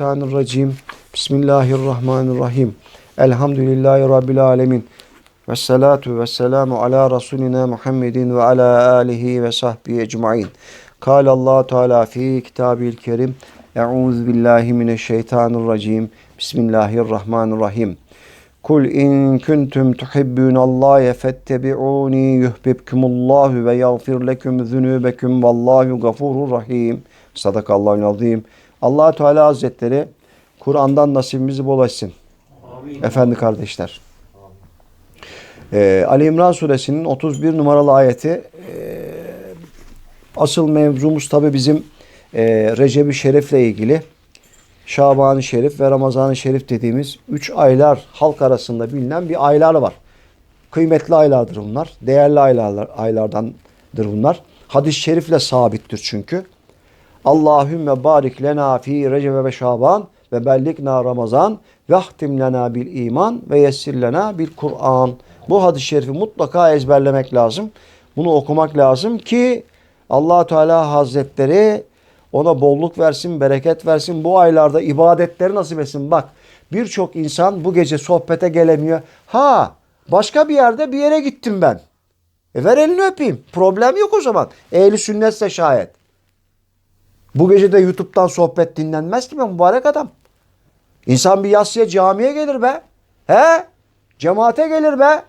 Euzubillahimineşşeytanirracim. Bismillahirrahmanirrahim. Elhamdülillahi Rabbil alemin. Ve salatu ve selamu ala Resulina Muhammedin ve ala alihi ve sahbihi ecmain. Kâle allah Teala fi kitabil kerim. Euzu billahi mineşşeytanirracim. Bismillahirrahmanirrahim. Kul in kuntum tuhibbunallaha fettebi'uni yuhibbukumullahu ve yagfir lekum zunubekum vallahu gafurur rahim. Sadakallahul azim. Allah Teala Hazretleri Kur'an'dan nasibimizi bol etsin. Efendi kardeşler. Ee, Ali İmran suresinin 31 numaralı ayeti e, asıl mevzumuz tabi bizim e, Recep-i Şerif'le ilgili. Şaban-ı Şerif ve Ramazan-ı Şerif dediğimiz 3 aylar halk arasında bilinen bir aylar var. Kıymetli aylardır bunlar. Değerli aylarlar, aylardandır bunlar. Hadis-i şerifle sabittir çünkü. Allahümme barik lena fi recebe ve şaban ve bellikna ramazan ve ahtim lena bil iman ve yessir lena bil Kur'an. Bu hadis-i şerifi mutlaka ezberlemek lazım. Bunu okumak lazım ki allah Teala Hazretleri ona bolluk versin, bereket versin. Bu aylarda ibadetleri nasip etsin. Bak birçok insan bu gece sohbete gelemiyor. Ha başka bir yerde bir yere gittim ben. E ver elini öpeyim. Problem yok o zaman. Ehli sünnetse şayet. Bu gece de YouTube'dan sohbet dinlenmez ki be mübarek adam. İnsan bir yatsıya camiye gelir be. He? Cemaate gelir be.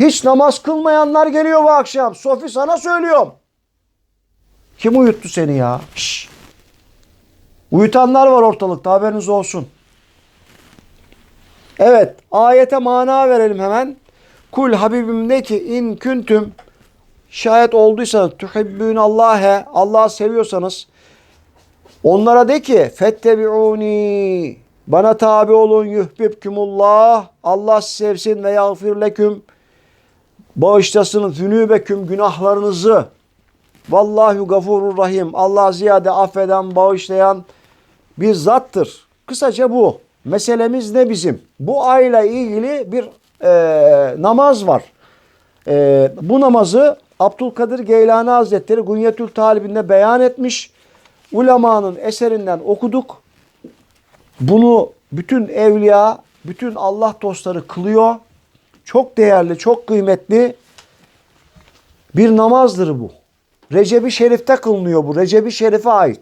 Hiç namaz kılmayanlar geliyor bu akşam. Sofi sana söylüyorum. Kim uyuttu seni ya? Şş. Uyutanlar var ortalıkta haberiniz olsun. Evet ayete mana verelim hemen. Kul Habibim de ki in küntüm şayet olduysa tuhibbün Allah'e Allah'ı seviyorsanız onlara de ki fettebi'uni bana tabi olun yuhbibkumullah Allah sevsin ve yağfir leküm bağışlasın zünübeküm günahlarınızı vallahu gafurur rahim Allah ziyade affeden bağışlayan bir zattır. Kısaca bu. Meselemiz ne bizim? Bu ayla ilgili bir e, namaz var. E, bu namazı Abdülkadir Geylani Hazretleri Gunyetül Talibinde beyan etmiş. Ulemanın eserinden okuduk. Bunu bütün evliya, bütün Allah dostları kılıyor. Çok değerli, çok kıymetli bir namazdır bu. Recep-i Şerif'te kılınıyor bu. Recep-i Şerif'e ait.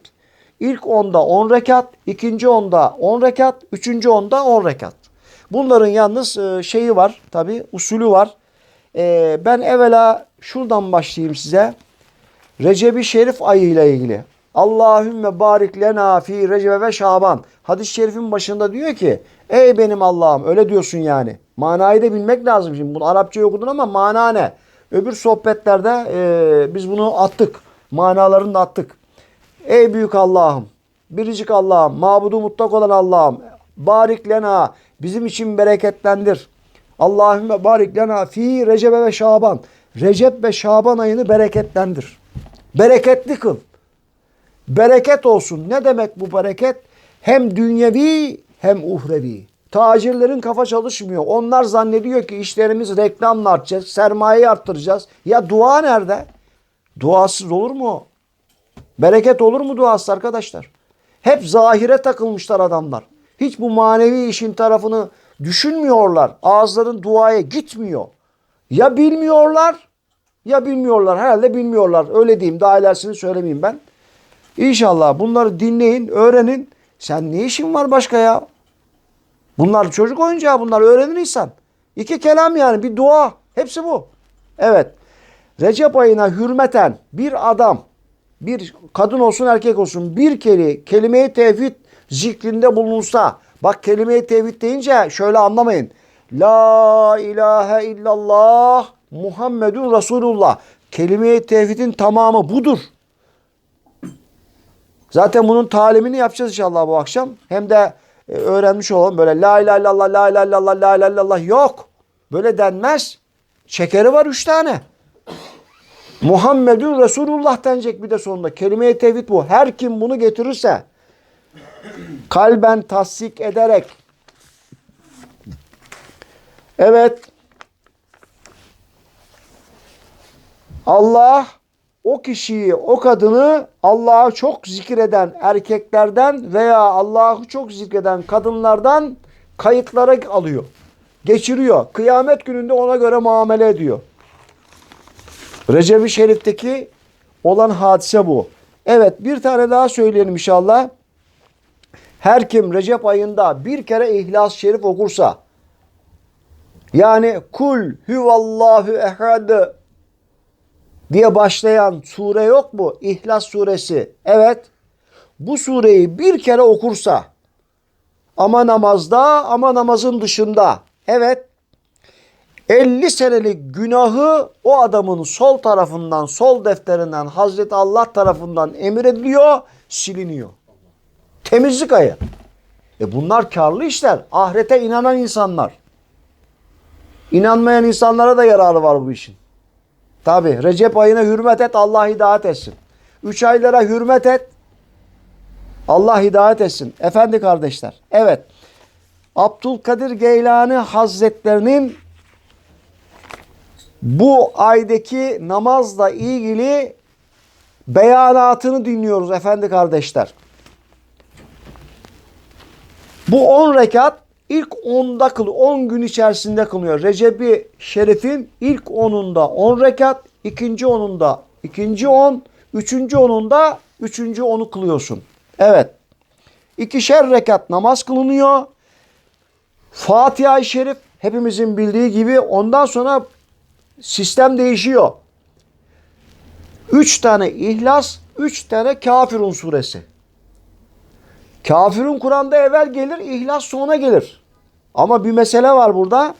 İlk onda 10 rekat, ikinci onda 10 rekat, üçüncü onda 10 rekat. Bunların yalnız e, şeyi var tabi usulü var. E, ben evvela şuradan başlayayım size. Recep-i Şerif ayı ile ilgili. Allahümme barik lena fi Recep ve Şaban. Hadis-i şerifin başında diyor ki ey benim Allah'ım öyle diyorsun yani. Manayı da bilmek lazım şimdi. Bunu Arapça okudun ama mana ne? Öbür sohbetlerde e, biz bunu attık. Manalarını da attık. Ey büyük Allah'ım, biricik Allah'ım, mabudu mutlak olan Allah'ım, barik lena, bizim için bereketlendir. Allahümme barik lena fi Recep ve Şaban. Recep ve Şaban ayını bereketlendir. Bereketli kıl. Bereket olsun. Ne demek bu bereket? Hem dünyevi hem uhrevi. Tacirlerin kafa çalışmıyor. Onlar zannediyor ki işlerimiz reklamla artacağız, sermayeyi arttıracağız. Ya dua nerede? Duasız olur mu? Bereket olur mu duasız arkadaşlar? Hep zahire takılmışlar adamlar. Hiç bu manevi işin tarafını düşünmüyorlar. Ağızların duaya gitmiyor. Ya bilmiyorlar ya bilmiyorlar. Herhalde bilmiyorlar. Öyle diyeyim. Daha ilerisini söylemeyeyim ben. İnşallah bunları dinleyin, öğrenin. Sen ne işin var başka ya? Bunlar çocuk oyuncağı bunlar. Öğrenir insan. İki kelam yani bir dua. Hepsi bu. Evet. Recep ayına hürmeten bir adam, bir kadın olsun erkek olsun bir kere kelime-i tevhid zikrinde bulunsa. Bak kelime-i tevhid deyince şöyle anlamayın. La ilahe illallah Muhammedun Resulullah. Kelime-i tevhidin tamamı budur. Zaten bunun talimini yapacağız inşallah bu akşam. Hem de e, öğrenmiş olalım. Böyle la ilahe illallah, la ilahe illallah, la ilahe illallah yok. Böyle denmez. Şekeri var üç tane. Muhammedun Resulullah denecek bir de sonunda. Kelime-i tevhid bu. Her kim bunu getirirse kalben tasdik ederek evet Allah o kişiyi, o kadını Allah'ı çok zikreden erkeklerden veya Allah'ı çok zikreden kadınlardan kayıtlara alıyor. Geçiriyor. Kıyamet gününde ona göre muamele ediyor. Recep-i Şerif'teki olan hadise bu. Evet bir tane daha söyleyelim inşallah. Her kim Recep ayında bir kere İhlas-ı Şerif okursa yani kul huvallahu ehad diye başlayan sure yok mu? İhlas suresi. Evet. Bu sureyi bir kere okursa ama namazda ama namazın dışında. Evet. 50 senelik günahı o adamın sol tarafından, sol defterinden Hazreti Allah tarafından emir ediliyor, siliniyor. Temizlik ayı. E bunlar karlı işler. Ahirete inanan insanlar. İnanmayan insanlara da yararı var bu işin. Tabi Recep ayına hürmet et Allah hidayet etsin. Üç aylara hürmet et Allah hidayet etsin. Efendi kardeşler. Evet. Abdülkadir Geylani Hazretlerinin bu aydaki namazla ilgili beyanatını dinliyoruz efendi kardeşler. Bu 10 rekat ilk 10'da kıl 10 gün içerisinde kılıyor. Recebi Şerif'in ilk 10'unda 10 rekat, ikinci 10'unda ikinci 10, üçüncü 10'unda üçüncü 10'u kılıyorsun. Evet. İkişer rekat namaz kılınıyor. Fatiha-i Şerif hepimizin bildiği gibi ondan sonra sistem değişiyor. Üç tane İhlas, üç tane Kafirun suresi. Kafirun Kur'an'da evvel gelir, İhlas sonra gelir. Ama bir mesele var burada.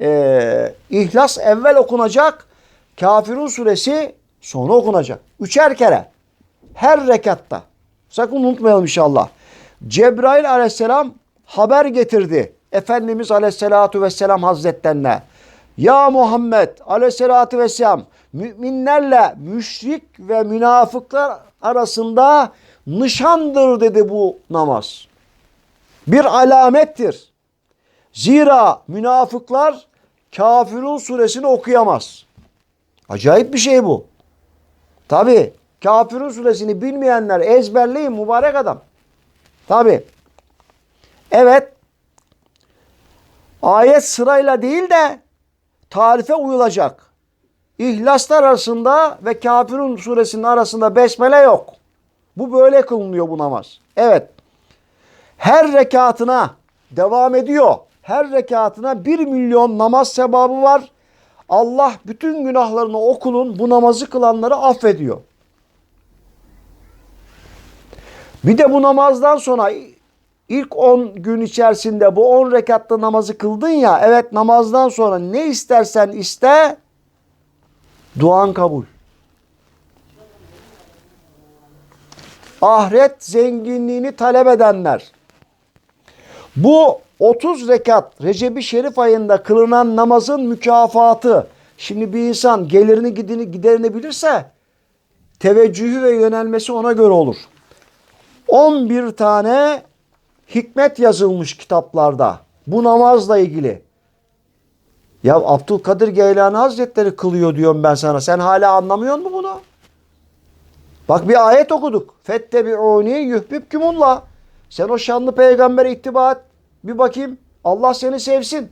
Ee, İhlas evvel okunacak, Kafirun suresi sonra okunacak. Üçer kere. Her rekatta. Sakın unutmayalım inşallah. Cebrail aleyhisselam haber getirdi. Efendimiz aleyhissalatu vesselam hazretlerine. Ya Muhammed aleyhissalatü vesselam müminlerle müşrik ve münafıklar arasında nişandır dedi bu namaz. Bir alamettir. Zira münafıklar Kafirun suresini okuyamaz. Acayip bir şey bu. Tabi Kafirun suresini bilmeyenler ezberleyin mübarek adam. Tabi. Evet. Ayet sırayla değil de tarife uyulacak. İhlaslar arasında ve Kafirun suresinin arasında besmele yok. Bu böyle kılınıyor bu namaz. Evet. Her rekatına devam ediyor. Her rekatına bir milyon namaz sevabı var. Allah bütün günahlarını o kulun bu namazı kılanları affediyor. Bir de bu namazdan sonra ilk 10 gün içerisinde bu 10 rekatta namazı kıldın ya. Evet namazdan sonra ne istersen iste duan kabul. Ahiret zenginliğini talep edenler. Bu 30 rekat Recep-i Şerif ayında kılınan namazın mükafatı. Şimdi bir insan gelirini gidini giderini bilirse teveccühü ve yönelmesi ona göre olur. 11 tane hikmet yazılmış kitaplarda. Bu namazla ilgili. Ya Abdülkadir Geylani Hazretleri kılıyor diyorum ben sana. Sen hala anlamıyor musun bunu? Bak bir ayet okuduk. Fettebi'uni yuhbibkumullah. Sen o şanlı peygambere ittiba et. Bir bakayım. Allah seni sevsin.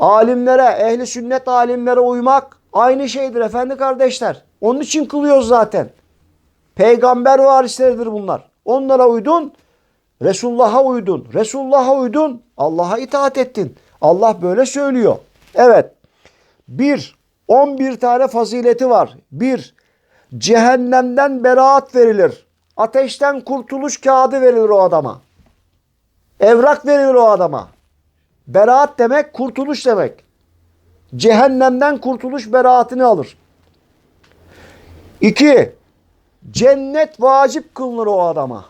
Alimlere, ehli sünnet alimlere uymak aynı şeydir efendi kardeşler. Onun için kılıyoruz zaten. Peygamber varisleridir bunlar. Onlara uydun, Resulullah'a uydun. Resulullah'a uydun, Allah'a itaat ettin. Allah böyle söylüyor. Evet. Bir, 11 tane fazileti var. Bir, cehennemden beraat verilir. Ateşten kurtuluş kağıdı verilir o adama. Evrak verilir o adama. Beraat demek kurtuluş demek. Cehennemden kurtuluş beraatini alır. İki, cennet vacip kılınır o adama.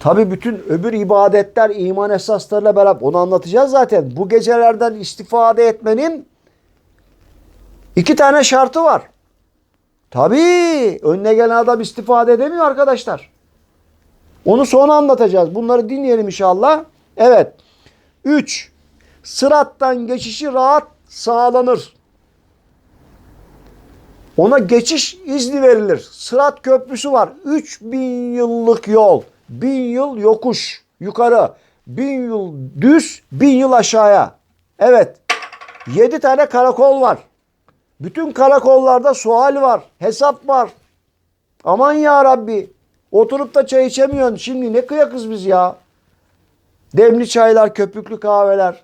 Tabi bütün öbür ibadetler iman esaslarıyla beraber onu anlatacağız zaten. Bu gecelerden istifade etmenin iki tane şartı var. Tabi önüne gelen adam istifade edemiyor arkadaşlar. Onu sonra anlatacağız. Bunları dinleyelim inşallah. Evet. Üç. Sırattan geçişi rahat sağlanır. Ona geçiş izni verilir. Sırat köprüsü var. 3000 yıllık yol. 1000 yıl yokuş yukarı. 1000 yıl düz, 1000 yıl aşağıya. Evet. 7 tane karakol var. Bütün karakollarda sual var. Hesap var. Aman ya Rabbi. Oturup da çay içemiyorsun. Şimdi ne kıyakız biz ya. Demli çaylar, köpüklü kahveler.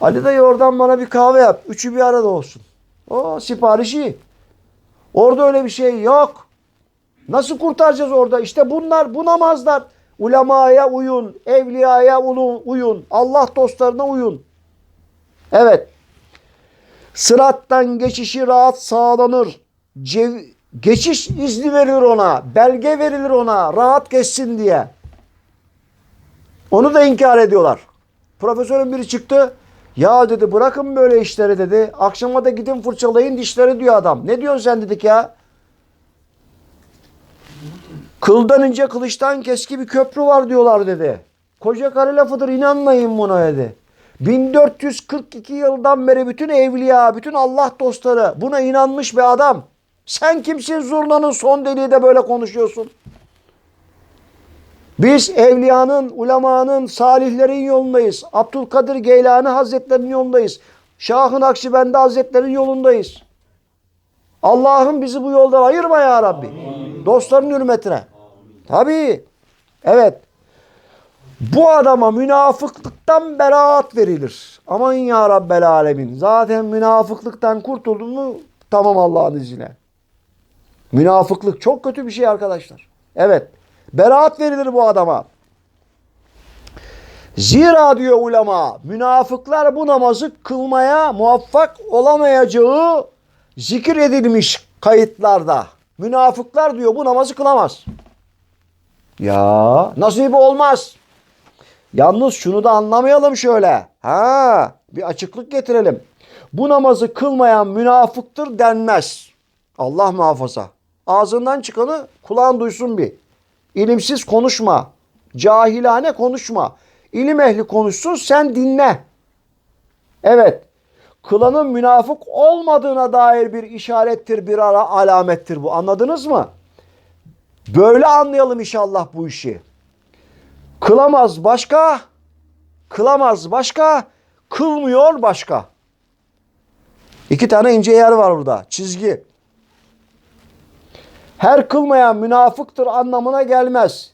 Ali dayı oradan bana bir kahve yap. Üçü bir arada olsun. O siparişi. Orada öyle bir şey yok. Nasıl kurtaracağız orada? İşte bunlar bu namazlar. Ulemaya uyun, evliyaya uyun, Allah dostlarına uyun. Evet. Sırattan geçişi rahat sağlanır. Cev- geçiş izni verilir ona. Belge verilir ona. Rahat geçsin diye. Onu da inkar ediyorlar. Profesörün biri çıktı. Ya dedi bırakın böyle işleri dedi. Akşama da gidin fırçalayın dişleri diyor adam. Ne diyorsun sen dedik ya? Kıldan ince kılıçtan keski bir köprü var diyorlar dedi. Koca karı lafıdır inanmayın buna dedi. 1442 yıldan beri bütün evliya, bütün Allah dostları buna inanmış bir adam. Sen kimsin zurnanın son deliği de böyle konuşuyorsun? Biz evliyanın, ulemanın, salihlerin yolundayız. Abdülkadir Geylani Hazretlerinin yolundayız. Şahın Akşibendi Hazretlerinin yolundayız. Allah'ım bizi bu yoldan ayırma ya Rabbi. Dostların hürmetine. Tabii. Evet. Bu adama münafıklıktan beraat verilir. Aman ya Rabbel Alemin. Zaten münafıklıktan kurtuldun mu tamam Allah'ın izniyle. Münafıklık çok kötü bir şey arkadaşlar. Evet. Beraat verilir bu adama. Zira diyor ulema münafıklar bu namazı kılmaya muvaffak olamayacağı zikir edilmiş kayıtlarda. Münafıklar diyor bu namazı kılamaz. Ya nasip olmaz. Yalnız şunu da anlamayalım şöyle. Ha, bir açıklık getirelim. Bu namazı kılmayan münafıktır denmez. Allah muhafaza. Ağzından çıkanı kulağın duysun bir. İlimsiz konuşma. Cahilane konuşma. İlim ehli konuşsun sen dinle. Evet. Kılanın münafık olmadığına dair bir işarettir, bir ara alamettir bu. Anladınız mı? Böyle anlayalım inşallah bu işi. Kılamaz başka, kılamaz başka, kılmıyor başka. İki tane ince yer var burada. Çizgi. Her kılmayan münafıktır anlamına gelmez.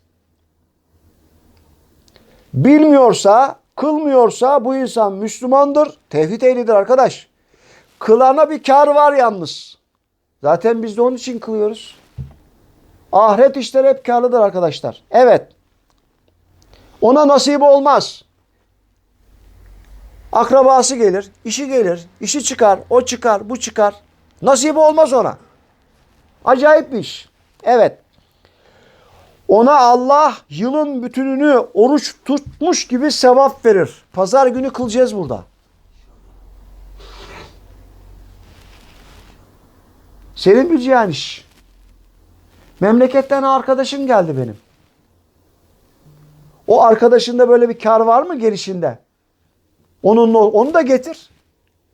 Bilmiyorsa, kılmıyorsa bu insan Müslümandır. Tevhid ehlidir arkadaş. Kılana bir kar var yalnız. Zaten biz de onun için kılıyoruz. Ahiret işleri hep karlıdır arkadaşlar. Evet. Ona nasip olmaz. Akrabası gelir, işi gelir, işi çıkar, o çıkar, bu çıkar. Nasip olmaz ona. Acayip bir iş. Evet. Ona Allah yılın bütününü oruç tutmuş gibi sevap verir. Pazar günü kılacağız burada. Senin bileceğin iş. Memleketten arkadaşım geldi benim. O arkadaşında böyle bir kar var mı gelişinde? Onun onu da getir.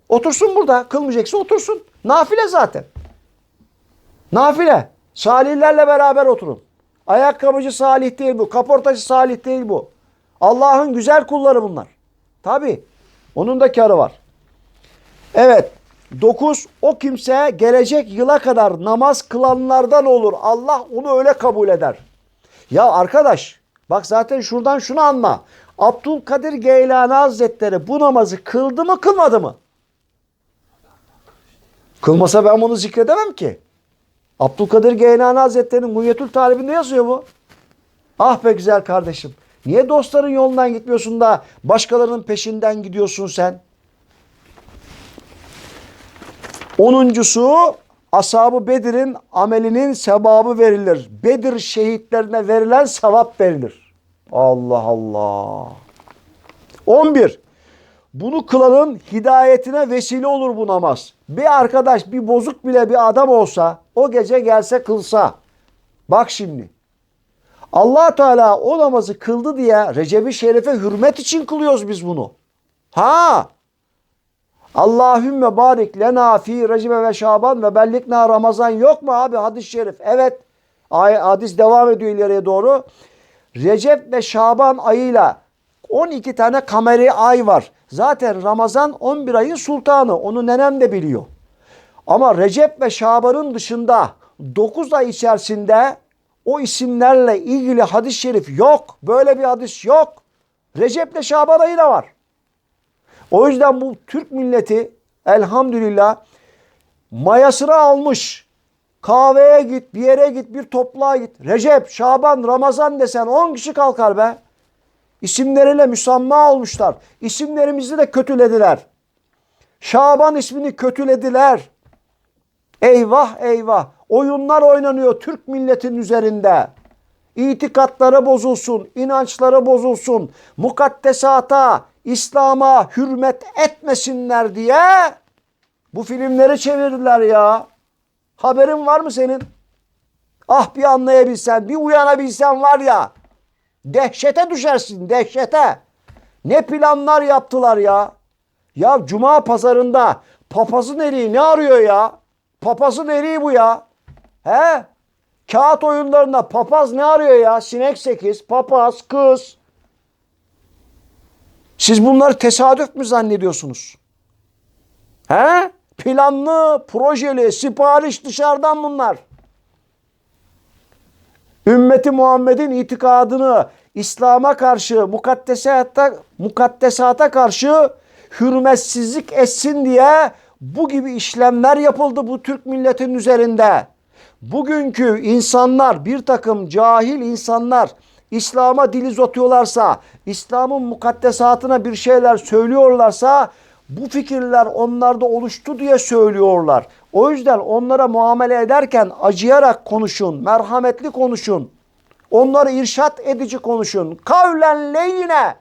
Otursun burada. Kılmayacaksa otursun. Nafile zaten. Nafile. Salihlerle beraber oturun. Ayakkabıcı salih değil bu. Kaportacı salih değil bu. Allah'ın güzel kulları bunlar. Tabi. Onun da karı var. Evet. 9. O kimse gelecek yıla kadar namaz kılanlardan olur. Allah onu öyle kabul eder. Ya arkadaş bak zaten şuradan şunu anla. Abdülkadir Geylani Hazretleri bu namazı kıldı mı kılmadı mı? Kılmasa ben bunu zikredemem ki. Abdülkadir Geylani Hazretleri'nin Munyetül Talibinde yazıyor bu. Ah be güzel kardeşim. Niye dostların yolundan gitmiyorsun da başkalarının peşinden gidiyorsun sen? Onuncusu Ashab-ı Bedir'in amelinin sevabı verilir. Bedir şehitlerine verilen sevap verilir. Allah Allah. 11. Bunu kılanın hidayetine vesile olur bu namaz. Bir arkadaş bir bozuk bile bir adam olsa o gece gelse kılsa. Bak şimdi. allah Teala o namazı kıldı diye Recep-i Şerif'e hürmet için kılıyoruz biz bunu. Ha Allahümme barik lena fi recibe ve şaban ve bellikna ramazan yok mu abi hadis-i şerif? Evet. Hadis devam ediyor ileriye doğru. Recep ve Şaban ayıyla 12 tane kameri ay var. Zaten Ramazan 11 ayın sultanı. Onu nenem de biliyor. Ama Recep ve Şaban'ın dışında 9 ay içerisinde o isimlerle ilgili hadis-i şerif yok. Böyle bir hadis yok. Recep ve Şaban ayı da var. O yüzden bu Türk milleti elhamdülillah mayasını almış. Kahveye git, bir yere git, bir topluğa git. Recep, Şaban, Ramazan desen 10 kişi kalkar be. İsimleriyle müsamma olmuşlar. İsimlerimizi de kötülediler. Şaban ismini kötülediler. Eyvah eyvah. Oyunlar oynanıyor Türk milletin üzerinde. İtikatları bozulsun, inançları bozulsun, mukaddesata, İslam'a hürmet etmesinler diye bu filmleri çevirdiler ya. Haberin var mı senin? Ah bir anlayabilsen, bir uyanabilsen var ya. Dehşete düşersin, dehşete. Ne planlar yaptılar ya. Ya cuma pazarında papazın eriği ne arıyor ya? Papazın eriği bu ya. He? Kağıt oyunlarında papaz ne arıyor ya? Sinek sekiz, papaz, kız. Siz bunları tesadüf mü zannediyorsunuz? He? Planlı, projeli, sipariş dışarıdan bunlar. Ümmeti Muhammed'in itikadını İslam'a karşı, mukaddesata, mukaddesata karşı hürmetsizlik etsin diye bu gibi işlemler yapıldı bu Türk milletinin üzerinde. Bugünkü insanlar, bir takım cahil insanlar İslam'a dil uzatıyorlarsa, İslam'ın mukaddesatına bir şeyler söylüyorlarsa bu fikirler onlarda oluştu diye söylüyorlar. O yüzden onlara muamele ederken acıyarak konuşun, merhametli konuşun. Onları irşat edici konuşun. Kavlen leyine.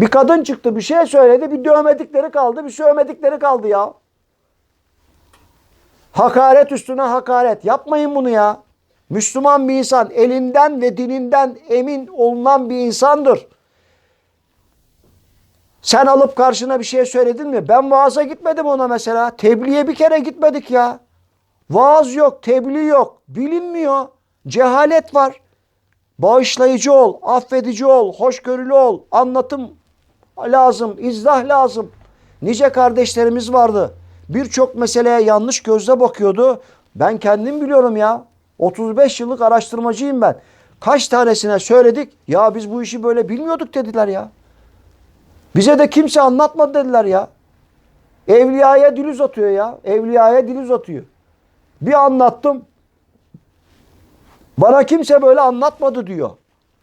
Bir kadın çıktı bir şey söyledi bir dövmedikleri kaldı bir sövmedikleri kaldı ya. Hakaret üstüne hakaret. Yapmayın bunu ya. Müslüman bir insan elinden ve dininden emin olunan bir insandır. Sen alıp karşına bir şey söyledin mi? Ben vaaza gitmedim ona mesela. Tebliğe bir kere gitmedik ya. Vaaz yok, tebliğ yok. Bilinmiyor. Cehalet var. Bağışlayıcı ol, affedici ol, hoşgörülü ol. Anlatım lazım, izah lazım. Nice kardeşlerimiz vardı. Birçok meseleye yanlış gözle bakıyordu. Ben kendim biliyorum ya. 35 yıllık araştırmacıyım ben. Kaç tanesine söyledik. Ya biz bu işi böyle bilmiyorduk dediler ya. Bize de kimse anlatmadı dediler ya. Evliyaya dil uzatıyor ya. Evliyaya dil uzatıyor. Bir anlattım. Bana kimse böyle anlatmadı diyor.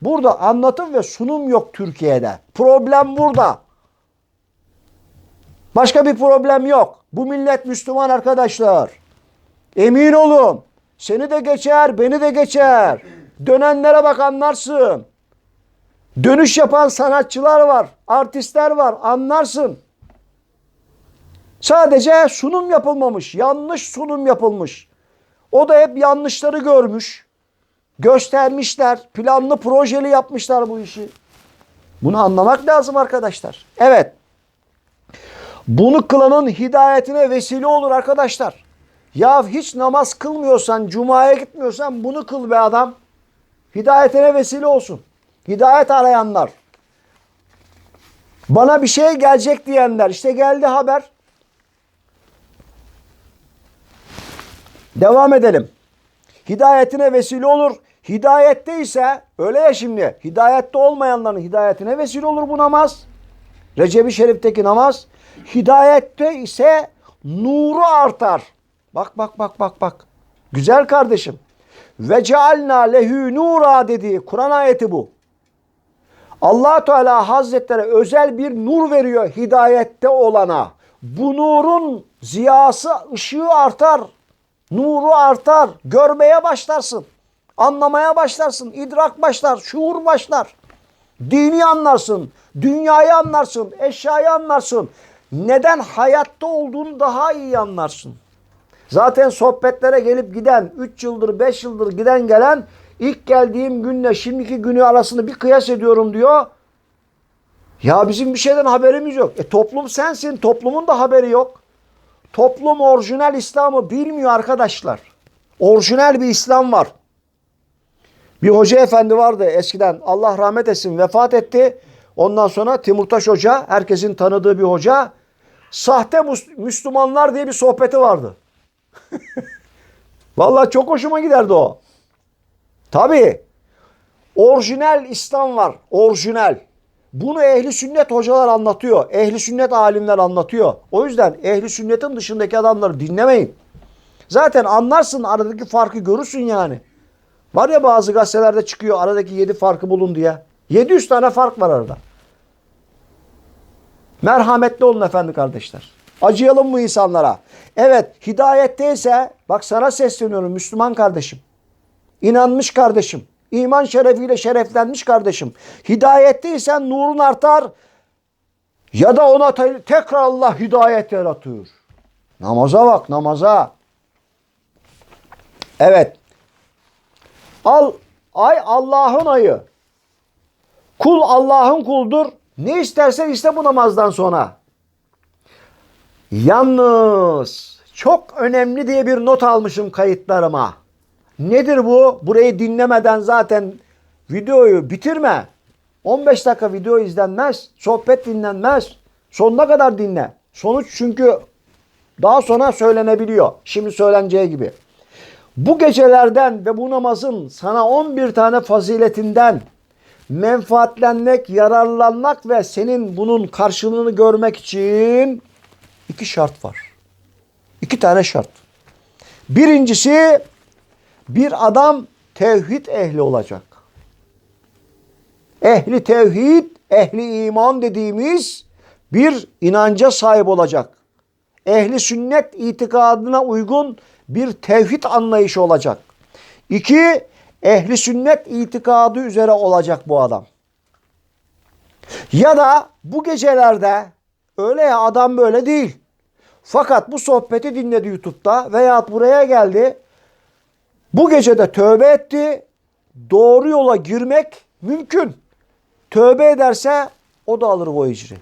Burada anlatım ve sunum yok Türkiye'de. Problem burada. Başka bir problem yok. Bu millet Müslüman arkadaşlar. Emin olun. Seni de geçer, beni de geçer. Dönenlere bak anlarsın. Dönüş yapan sanatçılar var, artistler var anlarsın. Sadece sunum yapılmamış, yanlış sunum yapılmış. O da hep yanlışları görmüş. Göstermişler, planlı projeli yapmışlar bu işi. Bunu anlamak lazım arkadaşlar. Evet. Bunu kılanın hidayetine vesile olur arkadaşlar. Ya hiç namaz kılmıyorsan, cumaya gitmiyorsan bunu kıl be adam. Hidayetine vesile olsun. Hidayet arayanlar. Bana bir şey gelecek diyenler. işte geldi haber. Devam edelim. Hidayetine vesile olur. Hidayette ise öyle ya şimdi. Hidayette olmayanların hidayetine vesile olur bu namaz. Recep-i Şerif'teki namaz. Hidayette ise nuru artar. Bak bak bak bak bak. Güzel kardeşim. Ve cealna lehü nura dediği Kur'an ayeti bu. Allah Teala Hazretleri özel bir nur veriyor hidayette olana. Bu nurun ziyası, ışığı artar. Nuru artar. Görmeye başlarsın. Anlamaya başlarsın. idrak başlar. Şuur başlar. Dini anlarsın. Dünyayı anlarsın. Eşyayı anlarsın. Neden hayatta olduğunu daha iyi anlarsın. Zaten sohbetlere gelip giden 3 yıldır 5 yıldır giden gelen ilk geldiğim günle şimdiki günü arasında bir kıyas ediyorum diyor. Ya bizim bir şeyden haberimiz yok. E toplum sensin. Toplumun da haberi yok. Toplum orijinal İslam'ı bilmiyor arkadaşlar. Orijinal bir İslam var. Bir hoca efendi vardı eskiden. Allah rahmet etsin vefat etti. Ondan sonra Timurtaş Hoca herkesin tanıdığı bir hoca. Sahte Müslümanlar diye bir sohbeti vardı. Vallahi çok hoşuma giderdi o. Tabii. Orijinal İslam var. Orijinal. Bunu ehli sünnet hocalar anlatıyor. Ehli sünnet alimler anlatıyor. O yüzden ehli sünnetin dışındaki adamları dinlemeyin. Zaten anlarsın aradaki farkı görürsün yani. Var ya bazı gazetelerde çıkıyor aradaki 7 farkı bulun diye. 700 tane fark var arada. Merhametli olun efendi kardeşler. Acıyalım mı insanlara? Evet hidayetteyse bak sana sesleniyorum Müslüman kardeşim. İnanmış kardeşim. iman şerefiyle şereflenmiş kardeşim. Hidayetteysen nurun artar ya da ona te- tekrar Allah hidayet yaratıyor. Namaza bak namaza. Evet. Al ay Allah'ın ayı. Kul Allah'ın kuldur. Ne istersen iste bu namazdan sonra. Yalnız çok önemli diye bir not almışım kayıtlarıma. Nedir bu? Burayı dinlemeden zaten videoyu bitirme. 15 dakika video izlenmez. Sohbet dinlenmez. Sonuna kadar dinle. Sonuç çünkü daha sonra söylenebiliyor. Şimdi söyleneceği gibi. Bu gecelerden ve bu namazın sana 11 tane faziletinden menfaatlenmek, yararlanmak ve senin bunun karşılığını görmek için iki şart var. İki tane şart. Birincisi bir adam tevhid ehli olacak. Ehli tevhid, ehli iman dediğimiz bir inanca sahip olacak. Ehli sünnet itikadına uygun bir tevhid anlayışı olacak. İki, ehli sünnet itikadı üzere olacak bu adam. Ya da bu gecelerde öyle ya adam böyle değil. Fakat bu sohbeti dinledi YouTube'da veya buraya geldi. Bu gecede tövbe etti. Doğru yola girmek mümkün. Tövbe ederse o da alır o ecri.